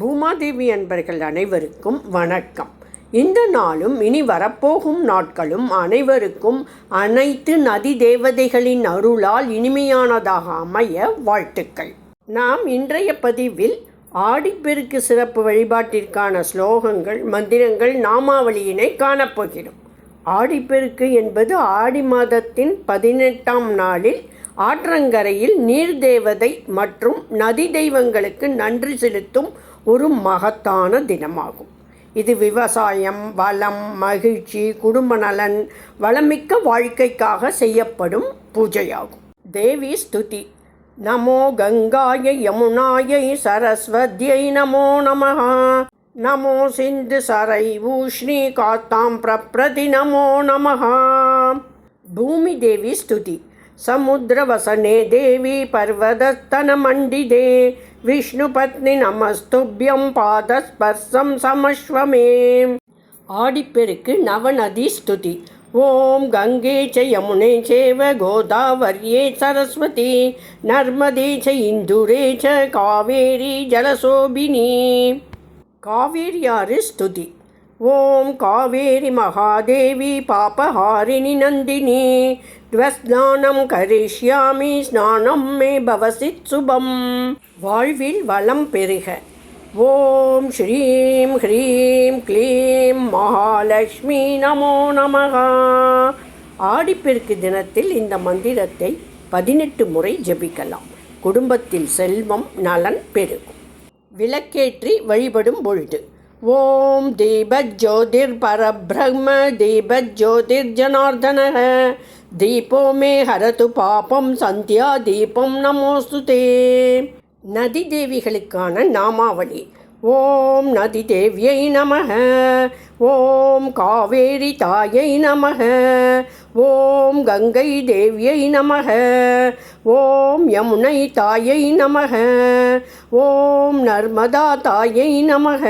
பூமாதேவி அன்பர்கள் அனைவருக்கும் வணக்கம். இந்த நாளும் இனி வரப்போகும் நாட்களும் அனைவருக்கும் அனைத்து நதி தேவதைகளின் அருளால் இனிமையானதாக அமைய வாழ்த்துக்கள். நாம் இன்றைய பதிவில் ஆடிப்பெருக்கு சிறப்பு வழிபாட்டிற்கான ஸ்லோகங்கள் மந்திரங்கள் நாமாவளியினை காணப்போகிறோம். ஆடிப்பெருக்கு என்பது ஆடி மாதத்தின் பதினெட்டாம் நாளில் ஆற்றங்கரையில் நீர் தேவதை மற்றும் நதி தெய்வங்களுக்கு நன்றி செலுத்தும் ஒரு மகத்தான தினமாகும். இது விவசாயம் வளம் மகிழ்ச்சி குடும்ப நலன் வளமிக்க வாழ்க்கைக்காக செய்யப்படும் பூஜையாகும். தேவி ஸ்துதி. நமோ கங்காயை யமுனாயை சரஸ்வதியை நமோ நம நமோ சிந்து சரை ஊஷ்ணி காத்தாம் பிரப்ரதி நமோ நம பூமி தேவி ஸ்துதி. समुद्रवसने देवी पर्वतस्तनमण्डिते विष्णुपत्नि नमस्तुभ्यं पादस्पर्शं समश्वमे आडिपेरुक्कु नवनदी स्तुति ॐ गङ्गे च यमुने चैव गोदावर्ये सरस्वती नर्मदे च इन्दुरे च कावेरी जलशोभिनी कावेर्यारि स्तुति ஓம் காவேரி மகாதேவி பாபஹாரிணி நந்தினி. துவஸ்நானம் கரிஷ்யாமி ஸ்நானம் மே பவசித் சுபம். வாழ்வில் வளம் பெருக. ஓம் ஸ்ரீம் ஹ்ரீம் க்ளீம் மகாலட்சுமி நமோ நமகா ஆடிப்பெருக்கு தினத்தில் இந்த மந்திரத்தை பதினெட்டு முறை ஜபிக்கலாம். குடும்பத்தில் செல்வம் நலன் பெருகும். விளக்கேற்றி வழிபடும் பொழுது ஓம் தீபஜோதிர் பரபிரம்ம தீபஜோதிர் ஜனார்தன தீபோ மே ஹரது பாபம் சந்தியா தீபம் நமோஸ்துதே நதி தேவிகளுக்கான நாமாவளி. ஓம் நதி தேவியை நமக ஓம் காவேரி தாயை நமக. ஓம் கங்கை தேவியை நமக. ஓம் யமுனை தாயை நமக. ஓம் நர்மதா தாயை நமக.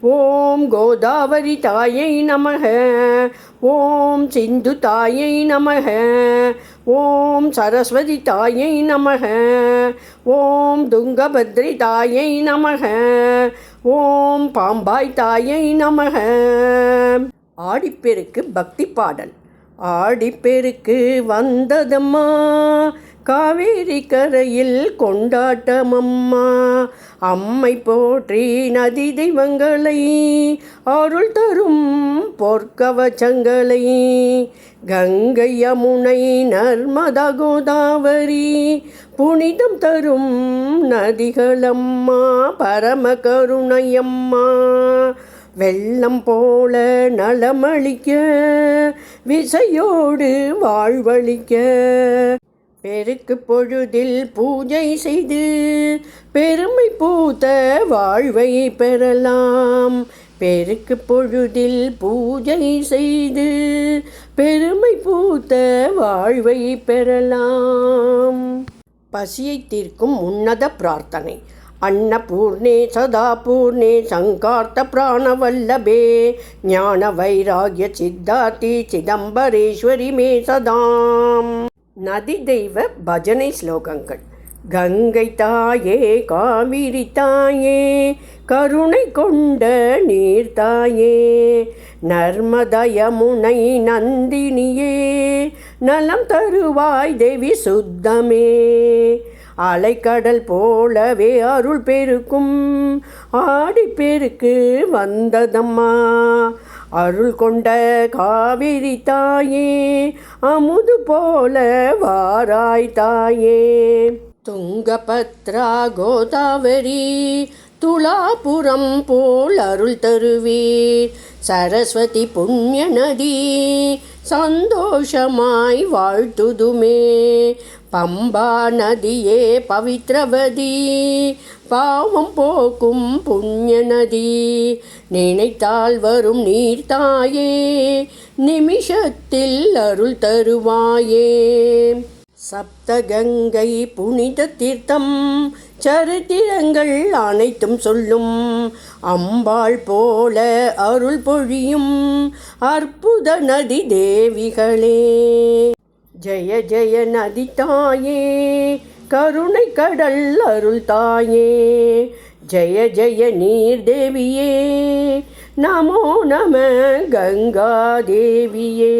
ஓம் கோதாவரி தாயை நமக. ஓம் சிந்து தாயை நமக. ஓம் சரஸ்வதி தாயை நமக. ஓம் துங்கபத்ரி தாயை நமக. ஓம் பாம்பாய் தாயை நமக. ஆடிப்பெருக்கு பக்தி பாடல். ஆடிப்பெருக்கு வந்ததம்மா. காவேரி கரையில் கொண்டாட்டமம்மா. அம்மை போற்றி நதி தெய்வங்களை அருள் தரும் பொற்கவச்சங்களை கங்கை யமுனை நர்மதா கோதாவரி புனிதம் தரும் நதிகளம்மா. பரம கருணையம்மா. வெள்ளம் போல நலமளிக்க விசையோடு வாழ்வழிக்க பெருக்கு பொழுதில் பூஜை செய்து பெருமை பூத்த வாழ்வை பெறலாம். பெருக்கு பொழுதில் பூஜை செய்து பெருமை பூத்த வாழ்வை பெறலாம். பசியை தீர்க்கும் உன்னத பிரார்த்தனை. अन्नपूर्णे सदापूर्णे सङ्कार्तप्राणवल्लभे ज्ञानवैराग्यसिद्धाति चिदम्बरेश्वरि मे सदाम् நதி தெய்வ பஜனை ஸ்லோகங்கள் கங்கை தாயே காவிரி தாயே கருணை கொண்ட நீர் தாயே நர்மதயமுனை நந்தினியே நலம் தருவாய் தேவி சுத்தமே அலைக்கடல் போலவே அருள் பெருக்கும். ஆடி வந்ததம்மா. அருள் கொண்ட காவிரி தாயே அமுது போல வாராய் தாயே. துங்கபத்ரா கோதாவரி துளாபுரம் போல் அருள் தருவீர். சரஸ்வதி புண்ணிய நதி சந்தோஷமாய் வாழ்த்துதுமே. பம்பா நதியே பவித்ரவதி பாவம் போக்கும் புண்ணிய நதி. நினைத்தால் வரும் நீர்த்தாயே நிமிஷத்தில் அருள் தருவாயே. சப்தகங்கை புனித தீர்த்தம் சரித்திரங்கள் அனைத்தும் சொல்லும். அம்பாள் போல அருள் பொழியும் அற்புத நதி தேவிகளே. ஜெய ஜெய நதி தாயே கருணை கடல் அருள் தாயே. ஜெய ஜெய நீர் தேவியே நமோ நம கங்கா தேவியே.